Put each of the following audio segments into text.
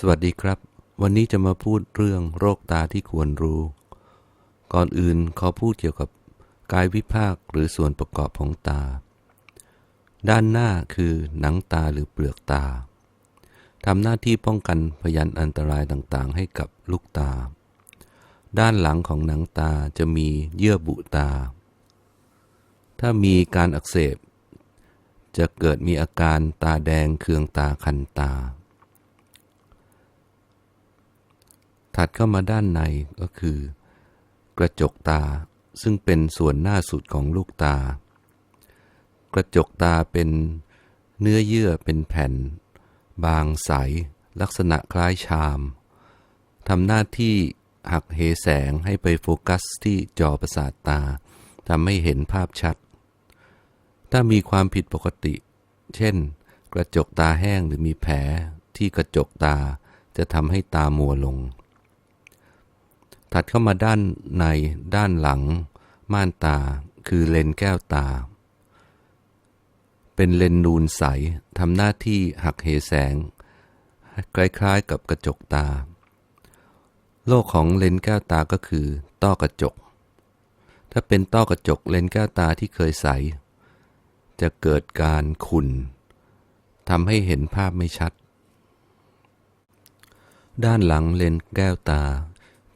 สวัสดีครับ วันนี้จะมาพูดเรื่องโรคตาที่ควรรู้ ก่อนอื่นขอพูดเกี่ยวกับกายวิภาคหรือส่วนประกอบของตา ด้านหน้าคือหนังตาหรือเปลือกตาทำหน้าที่ป้องกันพยันอันตรายต่างๆ ให้กับลูกตา ด้านหลังของหนังตาจะมีเยื่อบุตา ถ้ามีการอักเสบ จะเกิดมีอาการตาแดงเคืองตาคันตา ถัดเข้ามาด้านในก็คือ กระจกตาซึ่งเป็นส่วนหน้าสุดของลูกตา กระจกตาเป็นเนื้อเยื่อเป็นแผ่น บางใส ลักษณะคล้ายชามทำหน้าที่หักเหแสงให้ไปโฟกัสที่จอประสาทตาทำให้เห็นภาพชัด ถ้ามีความผิดปกติ เช่น กระจกตาแห้งหรือมีแผลที่กระจกตาจะทำให้ตามัวลง ถัดเข้ามาด้านในด้านหลัง ม่านตาคือเลนแก้วตา เป็นเลนนูนใสทำหน้าที่หักเหแสง คล้ายๆกับกระจกตาโรคของเลนแก้วตาก็คือ ต้อกระจก ถ้าเป็นต้อกระจกเลนแก้วตาที่เคยใส จะเกิดการขุ่นทำให้เห็นภาพไม่ชัด ด้านหลังเลนแก้วตา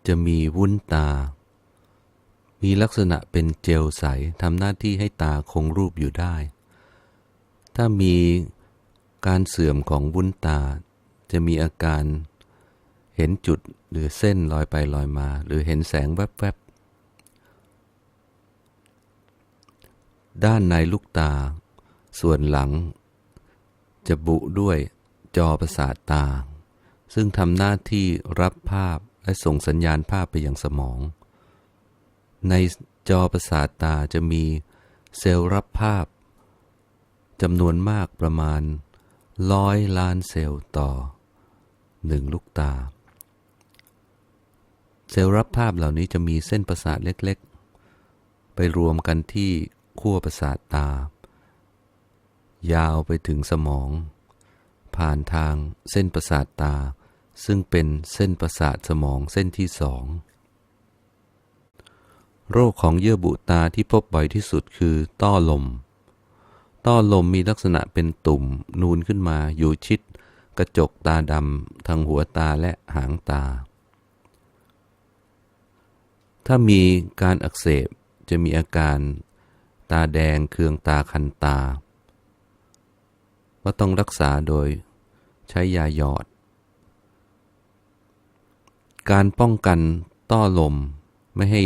จะมีวุ้นตา มีลักษณะเป็นเจลใสทำหน้าที่ให้ตาคงรูปอยู่ได้ ถ้ามีการเสื่อมของวุ้นตา จะมีอาการเห็นจุดหรือเส้นลอยไปลอยมา หรือเห็นแสงแวบๆ ด้านในลูกตา ส่วนหลัง จะบุด้วยจอประสาทตา ซึ่งทำหน้าที่รับภาพ และส่งสัญญาณภาพไปยังสมอง ในจอประสาทตาจะมีเซลล์รับภาพจำนวนมากประมาณร้อยล้านเซลล์ต่อหนึ่งลูกตา เซลล์รับภาพเหล่านี้จะมีเส้นประสาทเล็กๆ ไปรวมกันที่ขั้วประสาทตา ยาวไปถึงสมอง ผ่านทางเส้นประสาทตา ซึ่งเป็นเส้นประสาทสมองเส้นที่สอง โรคของเยื่อบุตาที่พบบ่อยที่สุดคือต้อลม ต้อลมมีลักษณะเป็นตุ่มนูนขึ้นมาอยู่ชิด กระจกตาดำทางหัวตาและหางตา ถ้ามีการอักเสบจะมีอาการตาแดงเคืองตาคันตา ก็ต้องรักษาโดยใช้ยาหยอด การป้องกันต้อลม ไม่ให้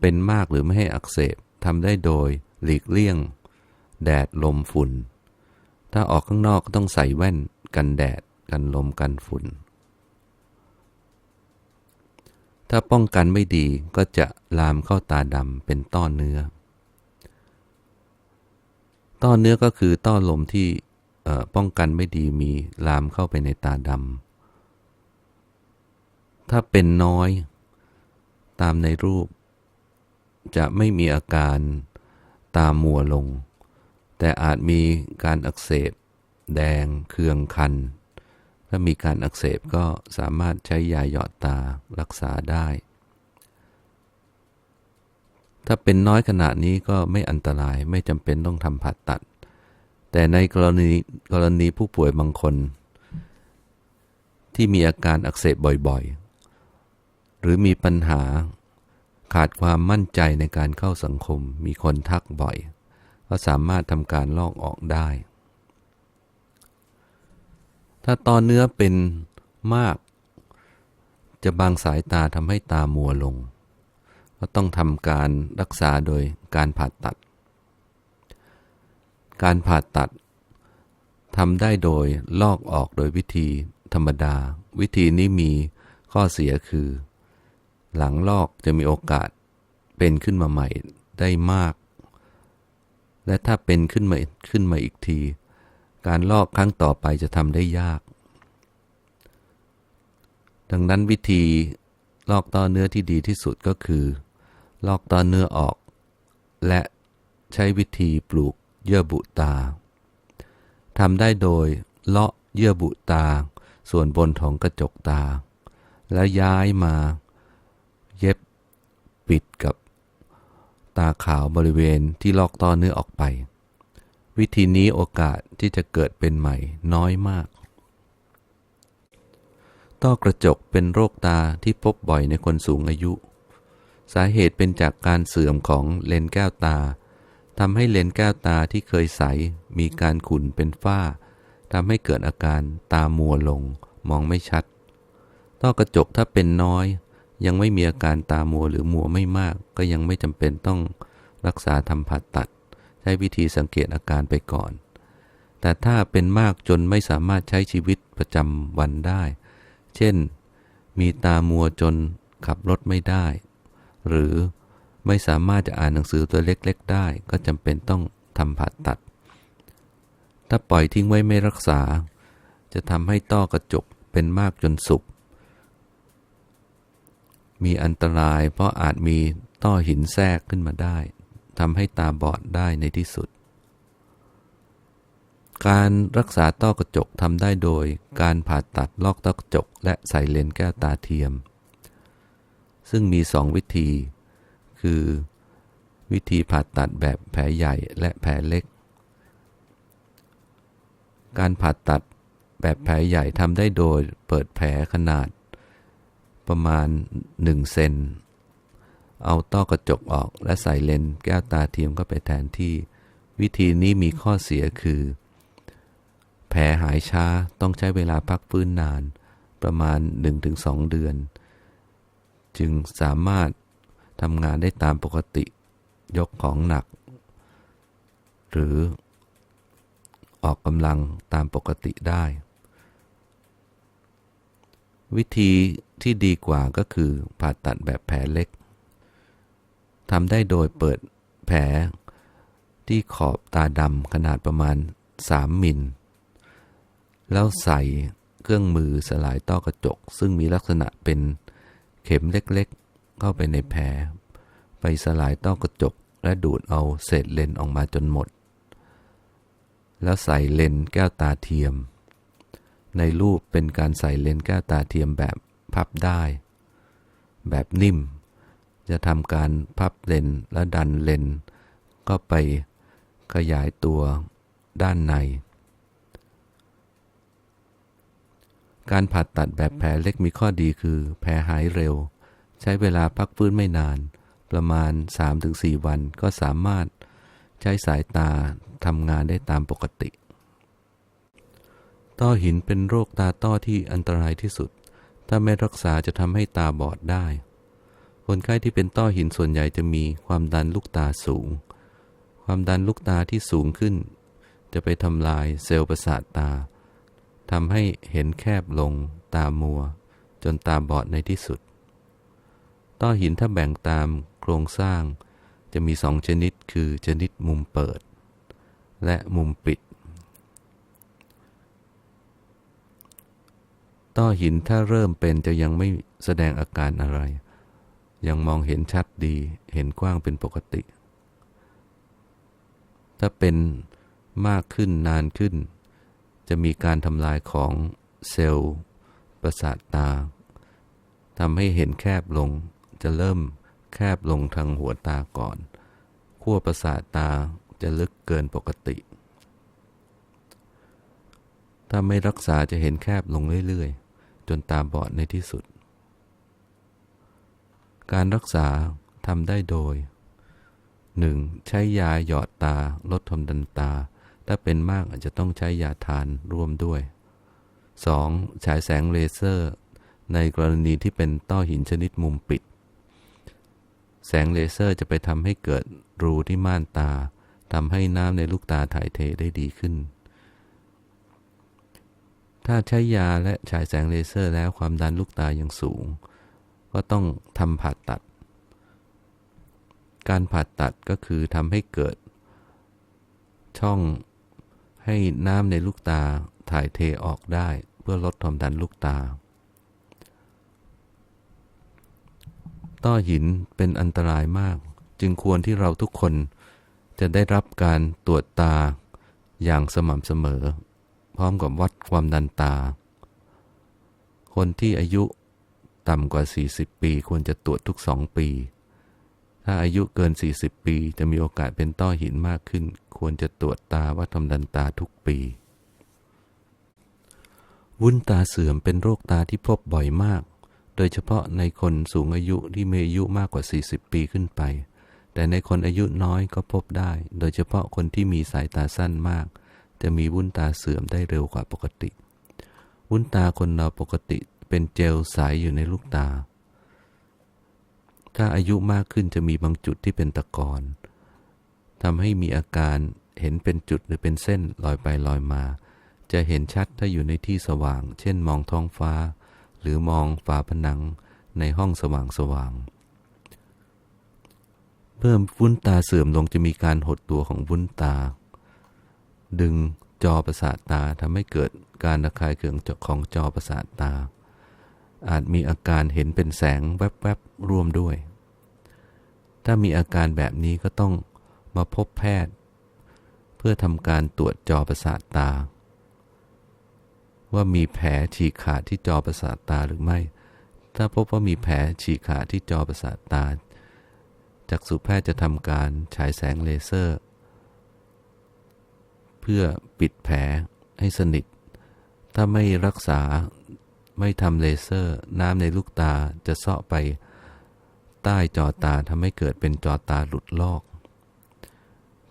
เป็นมากหรือไม่ให้อักเสบทำได้โดยหลีกเลี่ยง แดดลมฝุ่น ถ้าออกข้างนอกก็ต้องใส่แว่นกันแดดกันลมกันฝุ่น ถ้าป้องกันไม่ดีก็จะลามเข้าตาดำเป็นต้อเนื้อ ต้อเนื้อก็คือต้อลมที่ป้องกันไม่ดีมีลามเข้าไปในตาดำ ถ้าเป็นน้อย ตามในรูป จะไม่มีอาการตามัวลง แต่อาจมีการอักเสบ แดงเคืองคัน ถ้ามีการอักเสบก็สามารถใช้ยาหยอดตารักษาได้ ถ้าเป็นน้อยขนาดนี้ก็ไม่อันตรายไม่จำเป็นต้องทำผ่าตัด แต่ในกรณีกรณีผู้ป่วยบางคนที่มีอาการอักเสบบ่อย รือมีปัญหา ขาดความมั่นใจในการเข้าสังคม มีคนทักบ่อย ก็สามารถทำการลอกออกได้ ถ้าตอนเนื้อเป็นมาก จะบางสายตาทำให้ตามัวลง ก็ต้องทำการรักษาโดยการผ่าตัด การผ่าตัดทำได้โดยลอกออกโดยวิธีธรรมดา วิธีนี้มีข้อเสียคือ หลังลอกจะมีโอกาสเป็นขึ้นมาใหม่ได้มาก และถ้าเป็นขึ้นมาขึ้นมาอีกที การลอกครั้งต่อไปจะทำได้ยาก ดังนั้นวิธีลอกต้อเนื้อที่ดีที่สุดก็คือ ลอกต้อเนื้อออก และใช้วิธีปลูกเยื่อบุตาทำได้โดยเลาะเยื่อบุตา ส่วนบนของกระจกตา แล้วย้ายมา เย็บปิดกับตาขาวบริเวณที่ลอกต้อเนื้อออกไป วิธีนี้โอกาสที่จะเกิดเป็นใหม่น้อยมาก ต้อกระจกเป็นโรคตาที่พบบ่อยในคนสูงอายุ สาเหตุเป็นจากการเสื่อมของเลนแก้วตาทำให้เลนแก้วตาที่เคยใสมีการขุ่นเป็นฝ้าทำให้เกิดอาการตามัวลงมองไม่ชัด ต้อกระจกถ้าเป็นน้อย ยังไม่มีอาการตามัวหรือมัวไม่มาก ก็ยังไม่จำเป็นต้องรักษาทำผ่าตัด ใช้วิธีสังเกตอาการไปก่อน แต่ถ้าเป็นมากจนไม่สามารถใช้ชีวิตประจำวันได้ เช่น มีตามัวจนขับรถไม่ได้ หรือไม่สามารถจะอ่านหนังสือตัวเล็กๆ ได้ ก็จำเป็นต้องทำผ่าตัด ถ้าปล่อยทิ้งไว้ไม่รักษา จะทำให้ต้อกระจกเป็นมากจนสุก มีอันตรายเพราะอาจมีต้อหินแทรกขึ้นมาได้ทำให้ตาบอดได้ในที่สุด การรักษาต้อกระจกทำได้โดยการผ่าตัดลอกต้อกระจก และใส่เลนส์แก้วตาเทียม ซึ่งมีสองวิธี คือวิธีผ่าตัดแบบแผลใหญ่และแผลเล็ก การผ่าตัดแบบแผลใหญ่ทำได้โดยเปิดแผลขนาด ประมาณ 1 เซน เอาต้อกระจกออกและใส่เลนส์แก้วตาเทียมเข้าไปแทนที่ วิธีนี้มีข้อเสียคือ แผลหายช้าต้องใช้เวลาพักฟื้นนาน ประมาณ 1-2 เดือน จึงสามารถทำงานได้ตามปกติยกของหนัก หรือออกกำลังตามปกติได้ วิธีที่ดีกว่าก็คือผ่าตัดแบบแผลเล็กทำได้โดยเปิดแผลที่ขอบตาดำขนาดประมาณ 3 มิล แล้วใส่เครื่องมือสลายต้อกระจก ซึ่งมีลักษณะเป็นเข็มเล็กๆ เข้าไปในแผล ไปสลายต้อกระจก และดูดเอาเศษเลนออกมาจนหมด แล้วใส่เลนแก้วตาเทียม ในรูปเป็นการใส่เลนส์แก้วตาเทียมแบบพับได้ แบบนิ่ม จะทำการพับเลนส์และดันเลนส์ก็ไปขยายตัวด้านใน การผ่าตัดแบบแผลเล็กมีข้อดีคือ แผลหายเร็ว ใช้เวลาพักฟื้นไม่นาน ประมาณ 3-4 วันก็สามารถใช้สายตาทำงานได้ตามปกติ ต้อหินเป็นโรคตาต้อที่อันตรายที่สุด ถ้าไม่รักษาจะทำให้ตาบอดได้ คนไข้ที่เป็นต้อหินส่วนใหญ่จะมีความดันลูกตาสูง ความดันลูกตาที่สูงขึ้น จะไปทำลายเซลล์ประสาทตาทำให้เห็นแคบลง ตามัว จนตาบอดในที่สุด ต้อหินถ้าแบ่งตามโครงสร้าง จะมีสองชนิดคือชนิดมุมเปิด และมุมปิด ต้อหินถ้าเริ่มเป็นจะยังไม่แสดงอาการอะไร ยังมองเห็นชัดดี เห็นกว้างเป็นปกติ ถ้าเป็นมากขึ้นนานขึ้น จะมีการทำลายของเซลล์ ประสาทตาทำให้เห็นแคบลง จะเริ่มแคบลงทางหัวตาก่อนขั้วประสาทตาจะลึกเกินปกติ ถ้าไม่รักษาจะเห็นแคบลงเรื่อยๆ จนตาบอดในที่สุด การรักษาทำได้โดย 1. ใช้ยาหยอดตาลดทมดันตา ถ้าเป็นมากอาจจะต้องใช้ยาทานร่วมด้วย 2. ฉายแสงเลเซอร์ ในกรณีที่เป็นต้อหินชนิดมุมปิด แสงเลเซอร์จะไปทำให้เกิดรูที่ม่านตาทำให้น้ำในลูกตาถ่ายเทได้ดีขึ้น ถ้าใช้ยาและฉายแสงเลเซอร์แล้วความดันลูกตายังสูง ก็ต้องทำผ่าตัด การผ่าตัดก็คือทำให้เกิด ช่องให้น้ำในลูกตาถ่ายเทออกได้เพื่อลดความดันลูกตา ต้อหินเป็นอันตรายมาก จึงควรที่เราทุกคนจะได้รับการตรวจตาอย่างสม่ำเสมอ พร้อมกับวัดความดันตา คนที่อายุต่ำกว่า 40 ปี ควรจะตรวจทุก2ปี ถ้าอายุเกิน 40 ปี จะมีโอกาสเป็นต้อหินมากขึ้น ควรจะตรวจตาวัดความดันตาทุกปี วุ้นตาเสื่อมเป็นโรคตาที่พบบ่อยมาก โดยเฉพาะในคนสูงอายุที่มีอายุมากกว่า 40 ปีขึ้นไปแต่ในคนอายุน้อยก็พบได้ โดยเฉพาะคนที่มีสายตาสั้นมาก จะมีวุ้นตาเสื่อมได้เร็วกว่าปกติ วุ้นตาคนเราปกติเป็นเจลใสอยู่ในลูกตา ถ้าอายุมากขึ้นจะมีบางจุดที่เป็นตะกอนทำให้มีอาการเห็นเป็นจุดหรือเป็นเส้นลอยไปลอยมา จะเห็นชัดถ้าอยู่ในที่สว่าง เช่นมองท้องฟ้า หรือมองฝาผนังในห้องสว่างสว่างเมื่อวุ้นตาเสื่อมลงจะมีการหดตัวของวุ้นตา ดึงจอประสาทตาทำให้เกิดการระคายเคืองของจอประสาทตา อาจมีอาการเห็นเป็นแสงแวบๆร่วมด้วย ถ้ามีอาการแบบนี้ก็ต้องมาพบแพทย์ เพื่อทำการตรวจจอประสาทตา ว่ามีแผลฉีกขาดที่จอประสาทตาหรือไม่ ถ้าพบว่ามีแผลฉีกขาดที่จอประสาทตาจักษุแพทย์จะทำการฉายแสงเลเซอร์ เพื่อปิดแผลให้สนิท ถ้าไม่รักษาไม่ทำเลเซอร์ น้ำในลูกตาจะเซาะไป ใต้จอตาทำให้เกิดเป็นจอตาหลุดลอก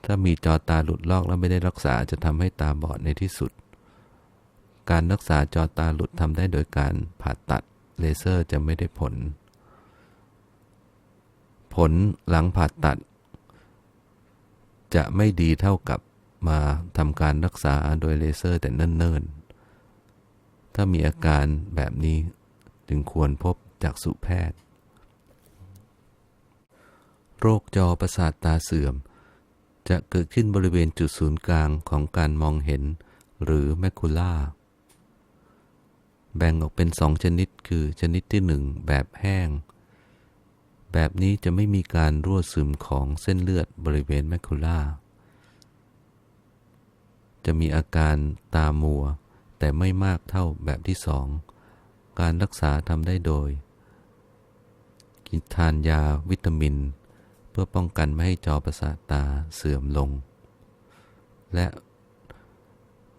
ถ้ามีจอตาหลุดลอกแล้วไม่ได้รักษาจะทำให้ตาบอดในที่สุด การรักษาจอตาหลุดทำได้โดยการผ่าตัดเลเซอร์จะไม่ได้ผล ผลหลังผ่าตัด จะไม่ดีเท่ากับ มาทำการรักษาโดยเลเซอร์แต่เนิ่นๆ ถ้ามีอาการแบบนี้จึงควรพบจากสุแพทย์ โรคจอประสาทตาเสื่อม จะเกิดขึ้นบริเวณจุดศูนย์กลางของการมองเห็น หรือแมคคูล่า แบ่งออกเป็นสองชนิดคือชนิดที่หนึ่งแบบแห้ง แบบนี้จะไม่มีการรั่วซึมของเส้นเลือดบริเวณแมคคูล่า จะมีอาการตามัว แต่ไม่มากเท่าแบบที่สอง การรักษาทำได้โดย กินทานยาวิตามิน เพื่อป้องกันไม่ให้จอประสาทตาเสื่อมลง และ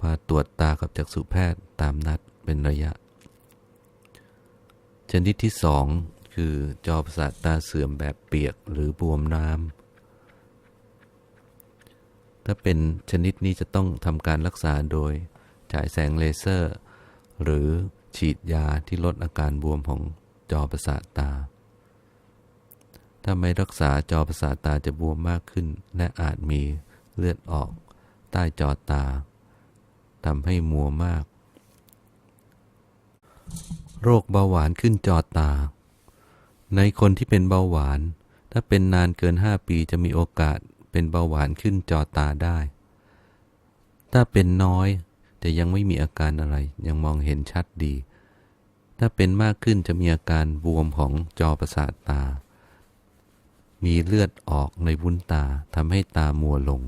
มาตรวจตากับจักษุแพทย์ตามนัดเป็นระยะ ชนิดที่สองคือจอประสาทตาเสื่อมแบบเปียกหรือบวมน้ำ ถ้าเป็นชนิดนี้จะต้องทำการรักษาโดยฉายแสงเลเซอร์ หรือฉีดยาที่ลดอาการบวมของจอประสาทตา ถ้าไม่รักษาจอประสาทตาจะบวมมากขึ้น และอาจมีเลือดออกใต้จอตาทำให้มัวมาก โรคเบาหวานขึ้นจอตา ในคนที่เป็นเบาหวาน ถ้าเป็นนานเกิน 5 ปีจะมีโอกาส เป็นเบาหวานขึ้นจอตาได้ ถ้าเป็นน้อยแต่ยังไม่มีอาการอะไร ยังมองเห็นชัดดี ถ้าเป็นมากขึ้นจะมีอาการบวมของจอประสาทตา มีเลือดออกในวุ้นตาทำให้ตามัวลง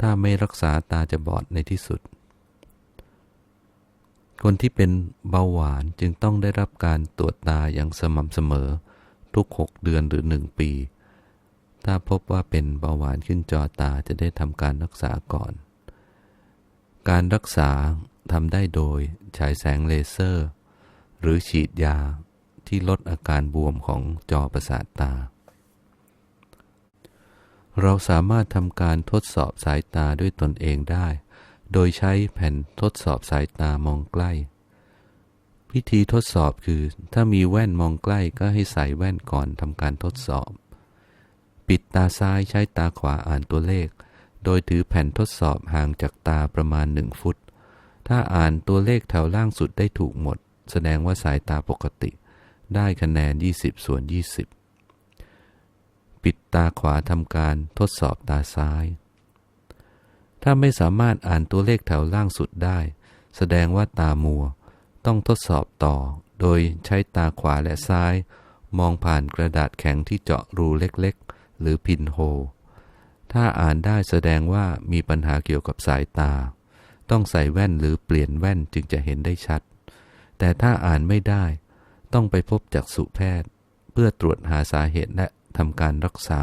ถ้าไม่รักษาตาจะบอดในที่สุด คนที่เป็นเบาหวานจึงต้องได้รับการตรวจตาอย่างสม่ำเสมอ ทุก6เดือนหรือ1ปี ถ้าพบว่าเป็นเบาหวานขึ้นจอตาจะได้ทำการรักษาก่อน การรักษาทำได้โดยฉายแสงเลเซอร์ หรือฉีดยาที่ลดอาการบวมของจอประสาทตา เราสามารถทำการทดสอบสายตาด้วยตนเองได้ โดยใช้แผ่นทดสอบสายตามองใกล้ วิธีทดสอบคือ ถ้ามีแว่นมองใกล้ก็ให้ใส่แว่นก่อนทำการทดสอบ ปิดตาซ้ายใช้ตาขวาอ่านตัวเลข โดยถือแผ่นทดสอบห่างจากตาประมาณหนึ่งฟุต ถ้าอ่านตัวเลขแถวล่างสุดได้ถูกหมด แสดงว่าสายตาปกติ ได้คะแนน 20 ส่วน 20 ปิดตาขวาทำการทดสอบตาซ้าย ถ้าไม่สามารถอ่านตัวเลขแถวล่างสุดได้ แสดงว่าตามัว ต้องทดสอบต่อ โดยใช้ตาขวาและซ้าย มองผ่านกระดาษแข็งที่เจาะรูเล็กๆ หรือพินโฮ ถ้าอ่านได้แสดงว่ามีปัญหาเกี่ยวกับสายตา ต้องใส่แว่นหรือเปลี่ยนแว่นจึงจะเห็นได้ชัด แต่ถ้าอ่านไม่ได้ ต้องไปพบจักษุแพทย์ เพื่อตรวจหาสาเหตุและทำการรักษา